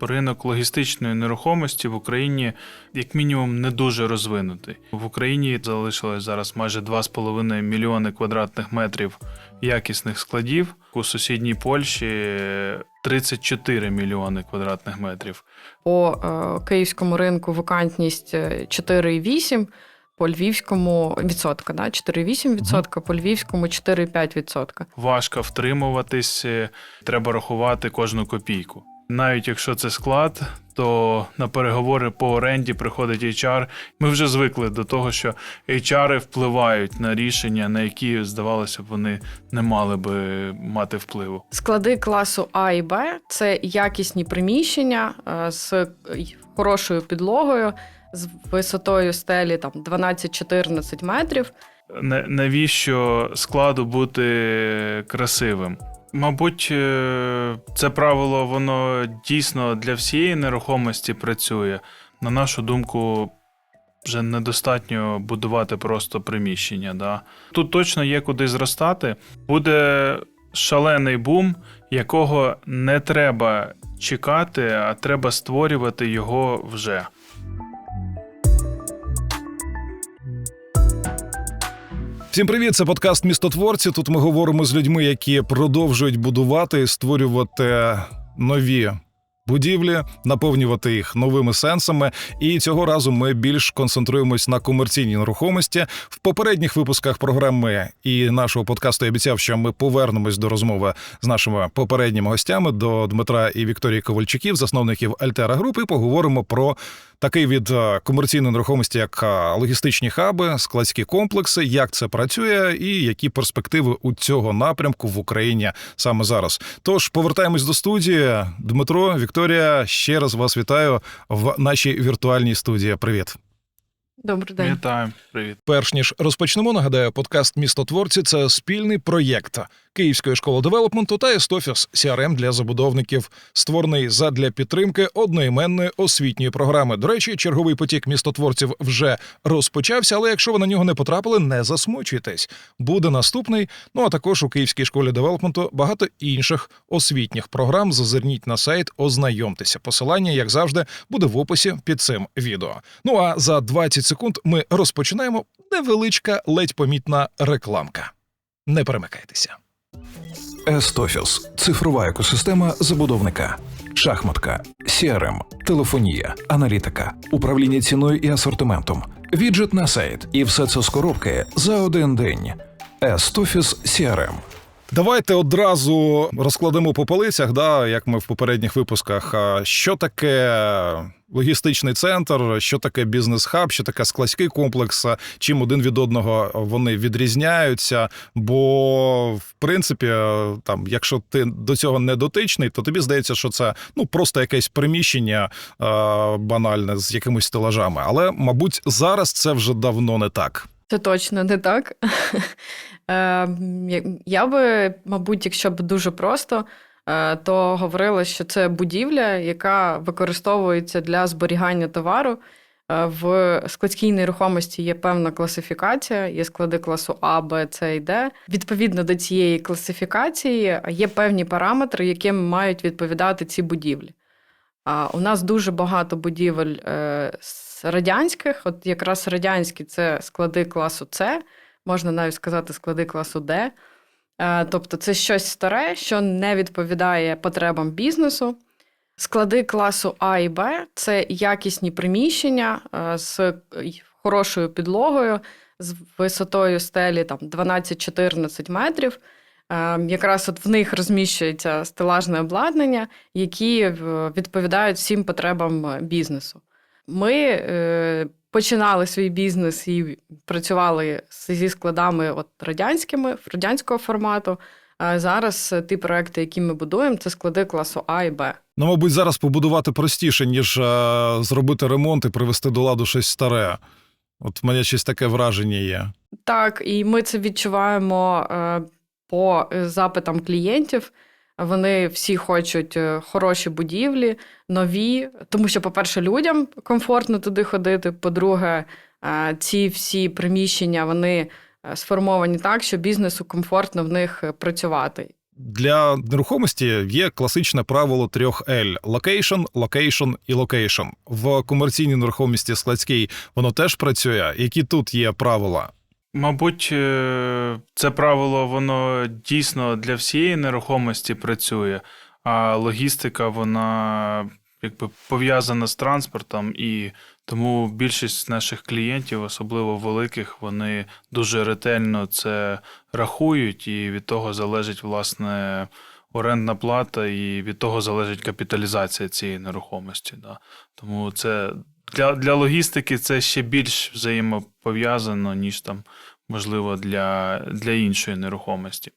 Ринок логістичної нерухомості в Україні, як мінімум, не дуже розвинутий. В Україні залишилось зараз майже 2,5 мільйони квадратних метрів якісних складів. У сусідній Польщі 34 мільйони квадратних метрів. По е, київському ринку вакантність е, 4,8, по львівському відсотка, да? 4,8 відсотка, по львівському 4,5 відсотка. Важко втримуватись, е, треба рахувати кожну копійку. Навіть якщо це склад, то на переговори по оренді приходить HR. Ми вже звикли до того, що HR впливають на рішення, на які, здавалося б, вони не мали би мати впливу. Склади класу А і Б це якісні приміщення е, з хорошою підлогою, з висотою стелі там 12-14 метрів. На- Навіщо складу бути красивим? Мабуть, е, це правило воно дійсно для всієї нерухомості працює. На нашу думку, вже недостатньо будувати просто приміщення. Да? Тут точно є куди зростати. Буде шалений бум, якого не треба чекати, а треба створювати його вже. Всім привіт! Це подкаст Містотворці. Тут ми говоримо з людьми, які продовжують будувати і створювати нові будівлі, наповнювати їх новими сенсами. І цього разу ми більш концентруємось на комерційній нерухомості. В попередніх випусках програми і нашого подкасту я обіцяв, що ми повернемось до розмови з нашими попередніми гостями до Дмитра і Вікторії Ковальчуків, засновників Альтера Груп, і поговоримо про такий від е, комерційної нерухомості, як е, логістичні хаби, складські комплекси, як це працює, і які перспективи у цього напрямку в Україні саме зараз. Тож повертаємось до студії. Дмитро, Вікторія, ще раз вас вітаю в нашій віртуальній студії. Привіт. Добрий день. Вітаю, привіт. Перш ніж розпочнемо, нагадаю, подкаст Містотворці це спільний проєкт Київської школи девелопменту та Естофіс CRM для забудовників, створений задля підтримки одноіменної освітньої програми. До речі, черговий потік містотворців вже розпочався, але якщо ви на нього не потрапили, не засмучуйтесь. Буде наступний. Ну а також у Київській школі девелопменту багато інших освітніх програм. Зазирніть на сайт, ознайомтеся. Посилання, як завжди, буде в описі під цим відео. Ну а за 20 секунд ми розпочинаємо невеличка, ледь помітна рекламка. Не перемикайтеся. Естофіс цифрова екосистема забудовника, шахматка, CRM, телефонія, аналітика, управління ціною і асортиментом, віджит на сайт, і все це з коробки за один день. Естофіс CRM. Давайте одразу розкладемо по полицях, да, як ми в попередніх випусках. Що таке логістичний центр, що таке бізнес-хаб, що таке складський комплекс, чим один від одного вони відрізняються. Бо, в принципі, там, якщо ти до цього не дотичний, то тобі здається, що це ну просто якесь приміщення е, банальне з якимись стелажами. Але, мабуть, зараз це вже давно не так. Це точно не так. Е, я- би, мабуть, якщо б дуже просто, е, то говорила, що це будівля, яка використовується для зберігання товару. Е, В складській нерухомості є певна класифікація, є склади класу А, Б, С і Д. Відповідно до цієї класифікації є певні параметри, яким мають відповідати ці будівлі. А у нас дуже багато будівель е, радянських. От якраз радянські це склади класу С, можна навіть сказати склади класу Д. Е, тобто це щось старе, що не відповідає потребам бізнесу. Склади класу А і Б це якісні приміщення е, з хорошою підлогою, з висотою стелі там 12-14 метрів. Е, Якраз от в них розміщується стелажне обладнання, які е, відповідають всім потребам е, бізнесу. Ми е, починали свій бізнес і працювали зі складами от радянськими, радянського формату. А зараз е, ті проекти, які ми будуємо, це склади класу А і Б. Ну, мабуть, зараз побудувати простіше, ніж е, зробити ремонт і привести до ладу щось старе. От в мене щось таке враження є. Так, і ми це відчуваємо е, по е, запитам клієнтів. Вони всі хочуть е, хороші будівлі, нові, тому що, по-перше, людям комфортно туди ходити. По-друге, е, ці всі приміщення вони е, сформовані так, що бізнесу комфортно в них працювати. Для нерухомості є класичне правило трьох L – location, location і location. В комерційній нерухомості складській воно теж працює. Які тут є правила? Мабуть, е, це правило воно дійсно для всієї нерухомості працює, а логістика вона якби пов'язана з транспортом, і тому більшість наших клієнтів, особливо великих, вони дуже ретельно це рахують, і від того залежить власне орендна плата, і від того залежить капіталізація цієї нерухомості. Да. Тому це для, для логістики це ще більш взаємопов'язано, ніж там, можливо, для, для іншої нерухомості.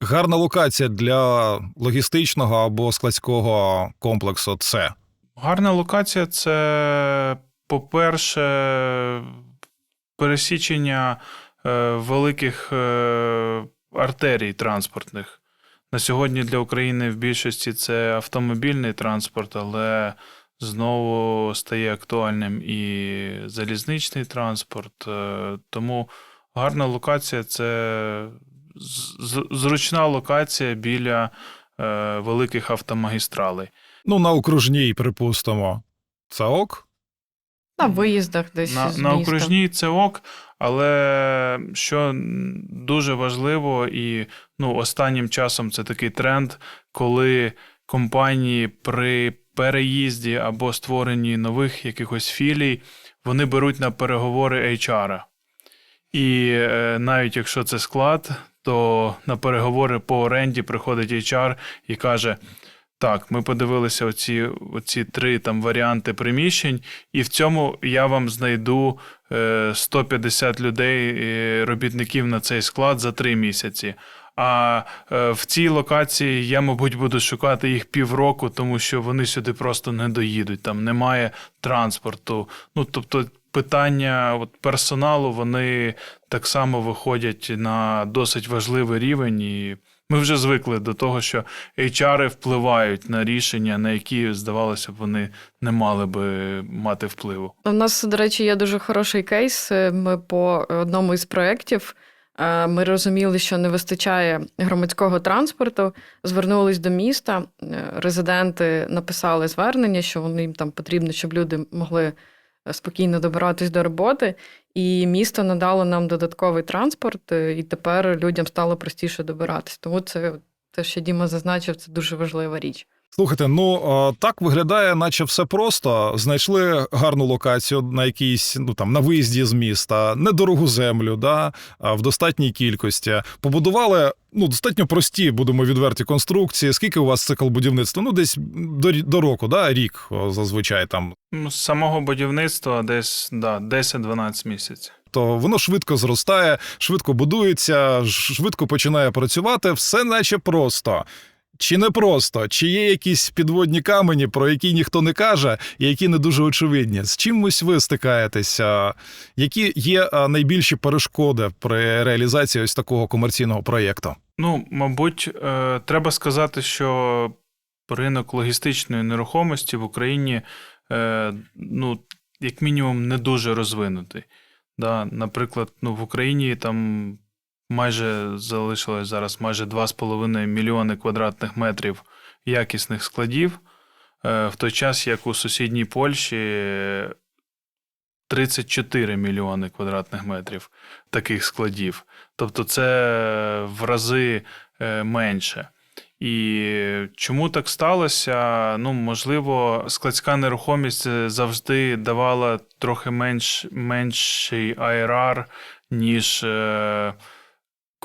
Гарна локація для логістичного або складського комплексу це. Гарна локація це, по-перше, пересічення е, великих е, артерій транспортних. На сьогодні для України в більшості це автомобільний транспорт, але знову стає актуальним і залізничний транспорт. Е, Тому гарна локація це зручна локація біля е, великих автомагістралей. Ну, на окружній, припустимо. Це ок? На виїздах десь. На, з на окружній це ок, але що дуже важливо, і ну, останнім часом це такий тренд, коли компанії при переїзді або створенні нових якихось філій, вони беруть на переговори HR. І е, навіть якщо це склад, то на переговори по оренді приходить HR і каже: так, ми подивилися оці, оці три там варіанти приміщень, і в цьому я вам знайду е, 150 людей, е, робітників на цей склад за три місяці. А е, в цій локації я, мабуть, буду шукати їх півроку, тому що вони сюди просто не доїдуть. Там немає транспорту. Ну тобто, питання от, персоналу вони так само виходять на досить важливий рівень, і ми вже звикли до того, що HR впливають на рішення, на які, здавалося б, вони не мали би мати впливу. У нас, до речі, є дуже хороший кейс. Ми по одному із проєктів е, ми розуміли, що не вистачає громадського транспорту. Звернулись до міста. е, Резиденти написали звернення, що вони їм там потрібно, щоб люди могли е, спокійно добиратись до роботи. І місто надало нам додатковий транспорт, е, і тепер людям стало простіше добиратись. Тому це те, що Діма зазначив, це дуже важлива річ. Слухайте, ну так виглядає, наче все просто. Знайшли гарну локацію на якійсь, ну там на виїзді з міста, недорогу землю, да, в достатній кількості. Побудували ну достатньо прості, будемо відверті конструкції. Скільки у вас цикл будівництва? Ну, десь до, до року, да, рік зазвичай там. Ну, З самого будівництва десь да, 10-12 місяців. То воно швидко зростає, швидко будується, швидко починає працювати, все наче просто. Чи не просто, чи є якісь підводні камені, про які ніхто не каже, і які не дуже очевидні? З чимось ви стикаєтеся? Які є найбільші перешкоди при реалізації ось такого комерційного проєкту? Ну, мабуть, е, треба сказати, що ринок логістичної нерухомості в Україні, е, ну, як мінімум, не дуже розвинутий. Да? Наприклад, ну, в Україні там майже залишилось зараз майже 2,5 мільйони квадратних метрів якісних складів, е, в той час, як у сусідній Польщі е, 34 мільйони квадратних метрів таких складів. Тобто це в рази е, менше. І чому так сталося? Ну, можливо, складська нерухомість е, завжди давала трохи менш, менший IRR, ніж е,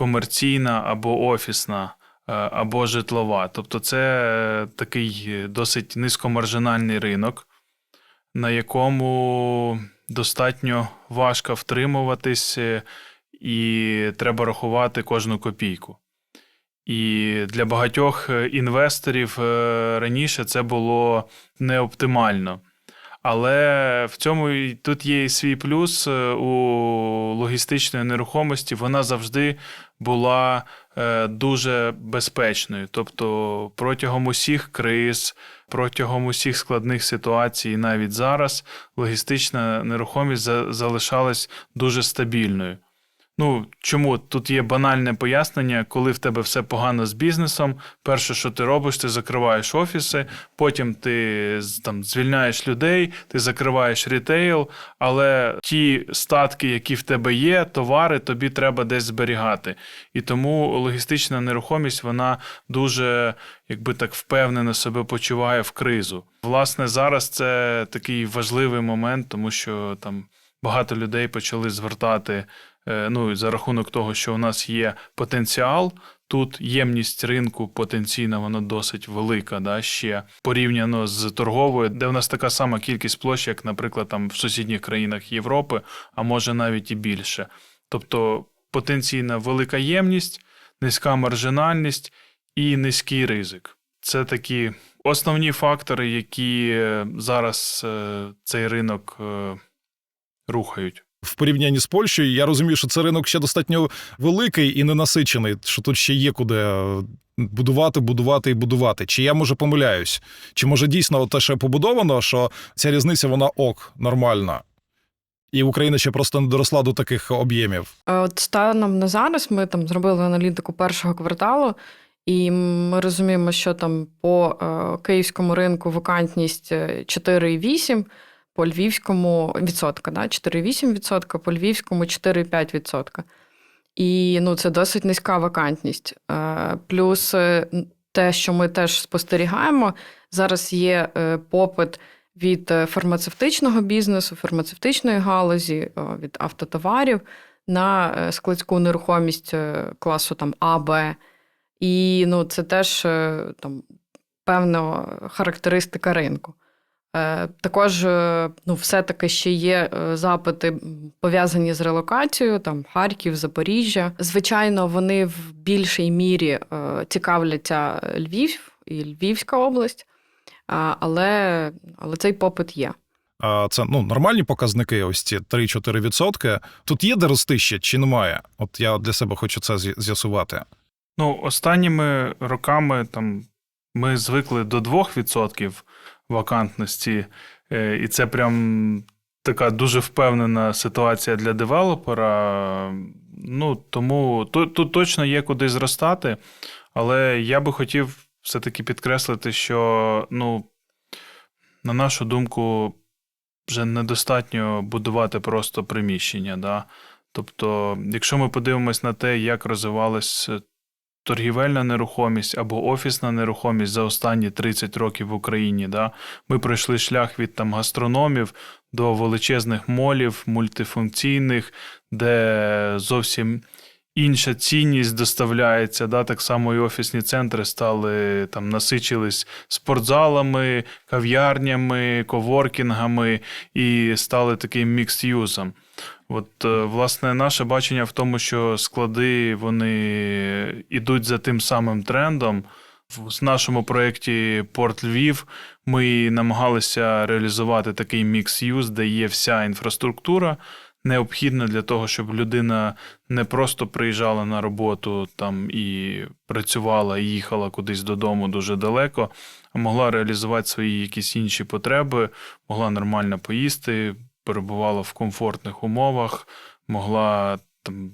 комерційна або офісна, е, або житлова. Тобто, це е, такий досить низькомаржинальний ринок, на якому достатньо важко втримуватись, е, і треба рахувати кожну копійку. І для багатьох інвесторів раніше це було неоптимально. Але в цьому і тут є і свій плюс е, у логістичної нерухомості. Вона завжди була е, дуже безпечною. Тобто протягом усіх криз, протягом усіх складних ситуацій, навіть зараз логістична нерухомість за- залишалась дуже стабільною. Ну, чому тут є банальне пояснення, коли в тебе все погано з бізнесом, перше, що ти робиш, ти закриваєш офіси, потім ти там звільняєш людей, ти закриваєш рітейл, але ті статки, які в тебе є, товари, тобі треба десь зберігати. І тому логістична нерухомість вона дуже, якби так, впевнено себе почуває в кризу. Власне, зараз це такий важливий момент, тому що там багато людей почали звертати. Е, Ну, за рахунок того, що у нас є потенціал, тут ємність ринку потенційна, вона досить велика, да, ще порівняно з торговою, де в нас така сама кількість площ, як, наприклад, там в сусідніх країнах Європи, а може навіть і більше. Тобто потенційна велика ємність, низька маржинальність і низький ризик. Це такі основні фактори, які е, зараз е, цей ринок рухають. В порівнянні з Польщею, я розумію, що це ринок ще достатньо великий і ненасичений, що тут ще є куди е, будувати, будувати і будувати. Чи я може помиляюсь? Чи може дійсно те, що побудовано, що ця різниця вона ок, нормальна? І Україна ще просто не доросла до таких об'ємів. Е, От станом на зараз ми там зробили аналітику першого кварталу, і ми розуміємо, що там по е, київському ринку вакантність е, 4,8, по львівському відсотка, да? 4,8 відсотка, по львівському 4,5 відсотка. І ну, це досить низька вакантність. Е, Плюс е, те, що ми теж спостерігаємо, зараз є е, попит від фармацевтичного бізнесу, фармацевтичної галузі, від автотоварів на складську нерухомість класу там А, Б. І ну, це теж там, певна характеристика ринку. Е, Також е, ну, все-таки ще є е, запити пов'язані з релокацією, там Харків, Запоріжжя. Звичайно, вони в більшій мірі цікавляться Львів і Львівська область, але, але цей попит є. А це ну нормальні показники, ось ці 3-4 відсотки. Тут є де рости ще чи немає? От я для себе хочу це з'ясувати. Ну, останніми роками там ми звикли до 2% вакантності, е, і це прям така дуже впевнена ситуація для девелопера. Ну, тому тут, точно є куди зростати, але я би хотів все-таки підкреслити, що, ну, на нашу думку, вже недостатньо будувати просто приміщення. Да? Тобто, якщо ми подивимось на те, як розвивалась торгівельна нерухомість або офісна нерухомість за останні 30 років в Україні. Да? Ми пройшли шлях від там гастрономів до величезних молів, мультифункційних, де зовсім інша цінність доставляється. Да? Так само і офісні центри стали там насичились спортзалами, кав'ярнями, коворкінгами і стали таким мікс-юзом. От, е, власне, наше бачення в тому, що склади вони йдуть за тим самим трендом. В нашому проєкті Порт Львів ми намагалися реалізувати такий мікс-юз, де є вся інфраструктура, необхідна для того, щоб людина не просто приїжджала на роботу там і працювала, і їхала кудись додому дуже далеко, а могла реалізувати свої якісь інші потреби, могла нормально поїсти, перебувала в комфортних умовах, могла там.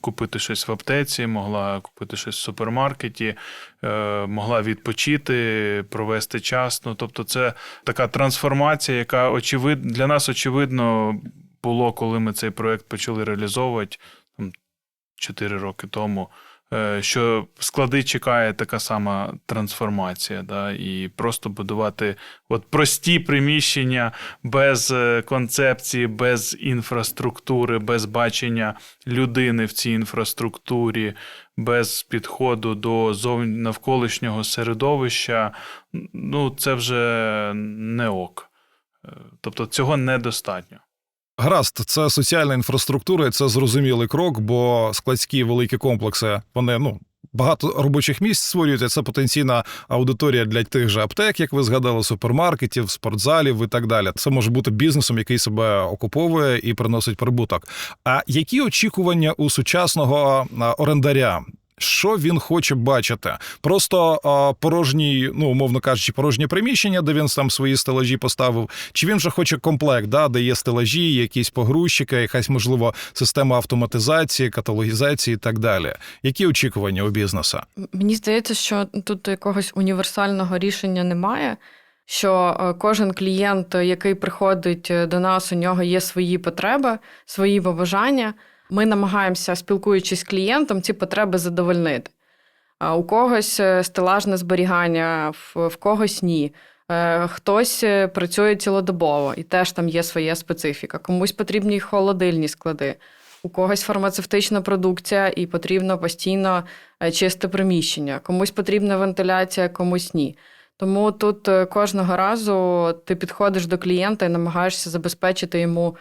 Купити щось в аптеці, могла купити щось в супермаркеті, е, могла відпочити, провести час. Ну, тобто, це така трансформація, яка очевид... для нас очевидно було, коли ми цей проект почали реалізовувати там, 4 роки тому. Е, Що склади чекає така сама трансформація, да, і просто будувати от прості приміщення без е, концепції, без інфраструктури, без бачення людини в цій інфраструктурі, без підходу до зов... навколишнього середовища, ну це вже не ок. Е, Тобто цього недостатньо. Гаразд, це соціальна інфраструктура, і це зрозумілий крок, бо складські великі комплекси вони ну. Багато робочих місць створюють, це потенційна аудиторія для тих же аптек, як ви згадали, супермаркетів, спортзалів і так далі. Це може бути бізнесом, який себе окуповує і приносить прибуток. А які очікування у сучасного орендаря? Що він хоче бачити? Просто а, порожній, ну умовно кажучи, порожнє приміщення, де він там свої стелажі поставив. Чи він вже хоче комплект, да, де є стелажі, якісь погрузчики, якась можливо система автоматизації, каталогізації і так далі. Які очікування у бізнеса? Мені здається, що тут якогось універсального рішення немає. Що е, кожен клієнт, який приходить е, до нас, у нього є свої потреби, свої побажання. Ми намагаємося, спілкуючись з клієнтом, ці потреби задовольнити. А У когось е, стелажне зберігання, в, когось ні. Е, Хтось е, працює цілодобово, і теж там є своя специфіка. Комусь потрібні холодильні склади, у когось фармацевтична продукція, і потрібно постійно чисте приміщення. Комусь потрібна вентиляція, комусь ні. Тому тут кожного разу ти підходиш до клієнта і намагаєшся забезпечити йому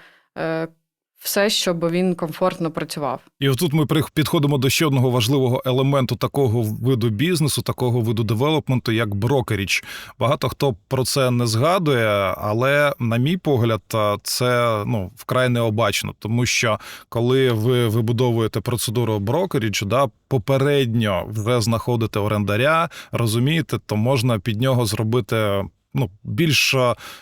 все, щоб він комфортно працював. І отут ми підходимо до ще одного важливого елементу такого виду бізнесу, такого виду девелопменту, як брокеріч. Багато хто про це не згадує, але, на мій погляд, це ну вкрай необачно, тому що коли ви вибудовуєте процедуру брокеріч, да, попередньо вже знаходите орендаря, розумієте, то можна під нього зробити. Ну, більш,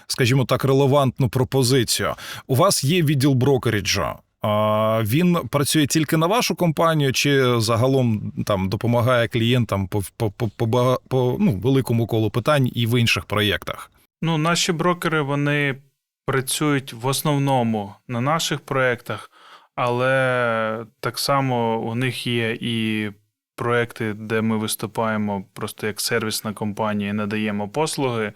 скажімо так, релевантну пропозицію. У вас є відділ брокеріджу. А він працює тільки на вашу компанію, чи загалом там допомагає клієнтам по, по, по, по, по ну, великому колу питань і в інших проєктах? Ну, наші брокери вони працюють в основному на наших проєктах, але так само у них є і проекти, де ми виступаємо просто як сервісна компанія і надаємо послуги.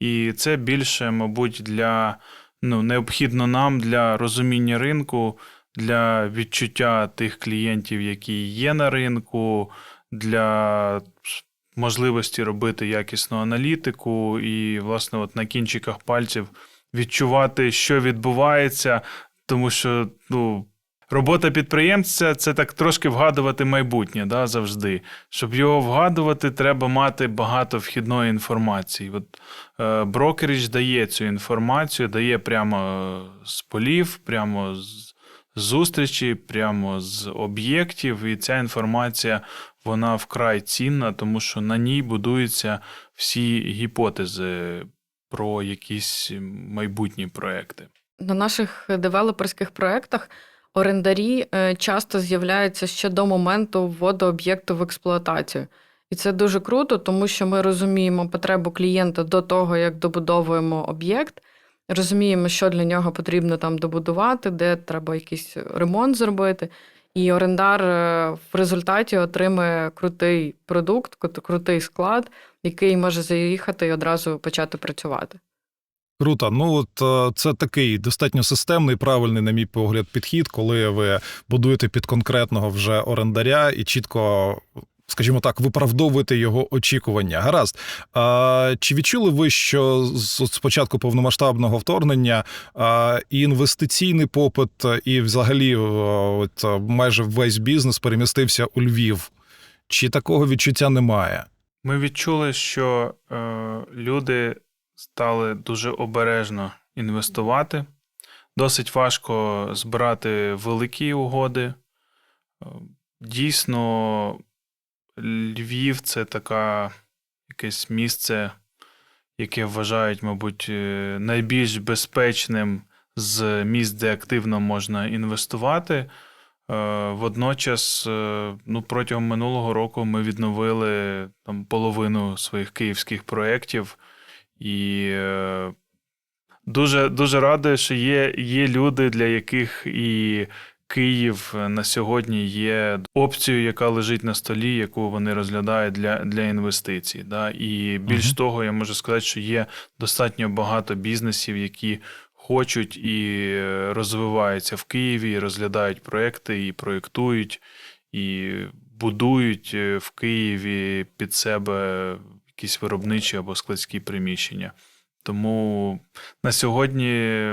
І це більше, мабуть, для ну, необхідно нам для розуміння ринку, для відчуття тих клієнтів, які є на ринку, для можливості робити якісну аналітику і, власне, от на кінчиках пальців відчувати, що відбувається, тому що ну, робота підприємця це так трошки вгадувати майбутнє да, завжди. Щоб його вгадувати, треба мати багато вхідної інформації. От, е, брокеріч дає цю інформацію, дає прямо з полів, прямо з зустрічі, прямо з об'єктів, і ця інформація вона вкрай цінна, тому що на ній будуються всі гіпотези про якісь майбутні проекти. На наших девелоперських проєктах орендарі е, часто з'являються ще до моменту вводу об'єкту в експлуатацію. І це дуже круто, тому що ми розуміємо потребу клієнта до того, як добудовуємо об'єкт, розуміємо, що для нього потрібно там добудувати, де треба якийсь ремонт зробити. І орендар е, в результаті отримує крутий продукт, крутий склад, який може заїхати і одразу почати працювати. Круто. Ну от е, це такий достатньо системний, правильний, на мій погляд, підхід, коли ви будуєте під конкретного вже орендаря і чітко. Скажімо так, виправдовуєте його очікування. Гаразд. А, чи відчули ви, що з початку повномасштабного вторгнення а, і інвестиційний попит, і взагалі о, от, майже весь бізнес перемістився у Львів? Чи такого відчуття немає? Ми відчули, що е, люди стали дуже обережно інвестувати. Досить важко збирати великі угоди. Е, Дійсно, Львів це така якесь місце, яке вважають, мабуть, е, найбільш безпечним з місць, де активно можна інвестувати. Е, Водночас, ну, протягом минулого року ми відновили там половину своїх київських проєктів, і е, дуже, дуже радий, що є, є люди, для яких і Київ на сьогодні є опцією, яка лежить на столі, яку вони розглядають для, для інвестицій. Да? І більш Мгм. того, я можу сказати, що є достатньо багато бізнесів, які хочуть і е, розвиваються в Києві, і розглядають проекти, і проєктують, і будують е, в Києві під себе якісь виробничі або складські приміщення. Тому на сьогодні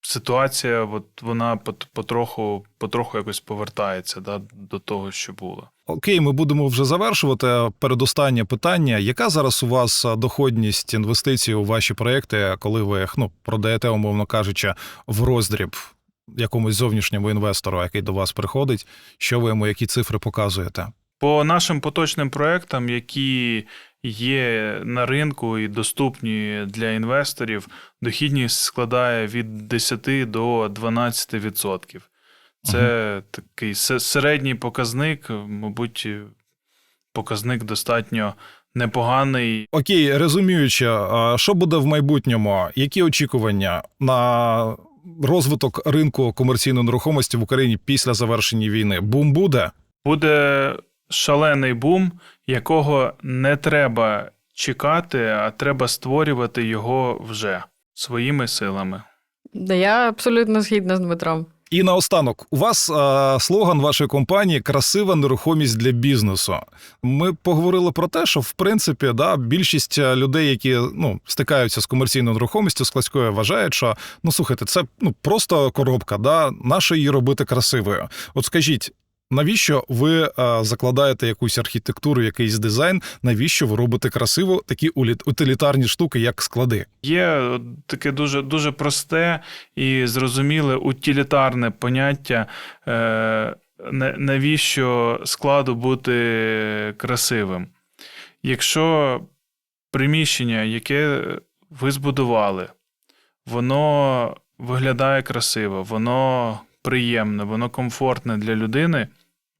ситуація, от вона потроху, потроху якось повертається да, до того, що було. Окей, ми будемо вже завершувати. Передостаннє питання: яка зараз у вас доходність інвестицій у ваші проекти, коли ви їх ну, продаєте, умовно кажучи, в роздріб якомусь зовнішньому інвестору, який до вас приходить? Що ви йому, які цифри показуєте? По нашим поточним проектам, які є на ринку і доступні для інвесторів, дохідність складає від 10 до 12%. Це такий середній показник, мабуть, показник достатньо непоганий. Окей, резюмуючи, а що буде в майбутньому? Які очікування на розвиток ринку комерційної нерухомості в Україні після завершення війни? Бум буде? Буде шалений бум, якого не треба чекати, а треба створювати його вже своїми силами. Я абсолютно згідна з Дмитром. І наостанок, у вас е, слоган вашої компанії красива нерухомість для бізнесу. Ми поговорили про те, що в принципі да, більшість людей, які ну, стикаються з комерційною нерухомістю складською, вважають, що ну слухайте, це ну просто коробка, да, нащо її робити красивою? От скажіть. Навіщо ви е, закладаєте якусь архітектуру, якийсь дизайн? Навіщо ви робите красиво такі утилітарні штуки, як склади? Є таке дуже, дуже просте і зрозуміле утилітарне поняття, е, навіщо складу бути красивим. Якщо приміщення, яке ви збудували, воно виглядає красиво, воно приємне, воно комфортне для людини,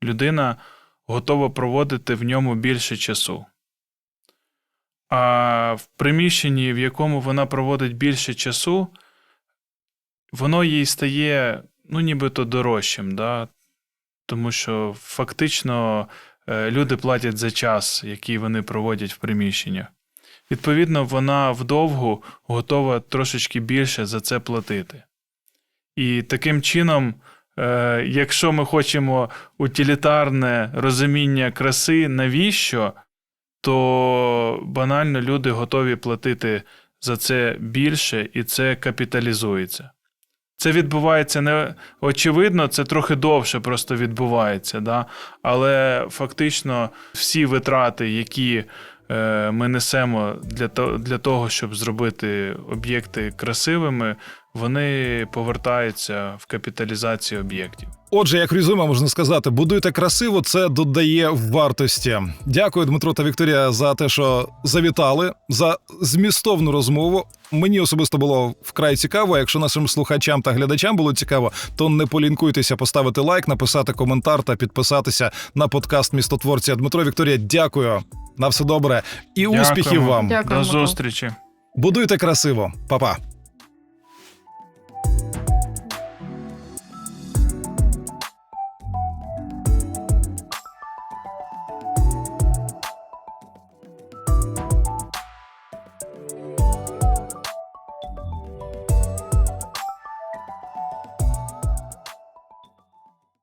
людина готова проводити в ньому більше часу. А в приміщенні, в якому вона проводить більше часу, воно їй стає ну, нібито дорожчим, да? тому що фактично е, люди платять за час, який вони проводять в приміщеннях. Відповідно, вона вдовгу готова трошечки більше за це платити. І таким чином, якщо ми хочемо утилітарне розуміння краси, навіщо, то банально люди готові платити за це більше, і це капіталізується. Це відбувається не очевидно, це трохи довше просто відбувається, да? але фактично всі витрати, які е, ми несемо для того, щоб зробити об'єкти красивими, вони повертаються в капіталізацію об'єктів. Отже, як резюме можна сказати, будуйте красиво, це додає вартості. Дякую, Дмитро та Вікторія, за те, що завітали, за змістовну розмову. Мені особисто було вкрай цікаво. Якщо нашим слухачам та глядачам було цікаво, то не полінкуйтеся поставити лайк, написати коментар та підписатися на подкаст містотворця. Дмитро Вікторія, дякую. На все добре і успіхів вам. Дякуємо. До зустрічі. Будуйте красиво, Па-па.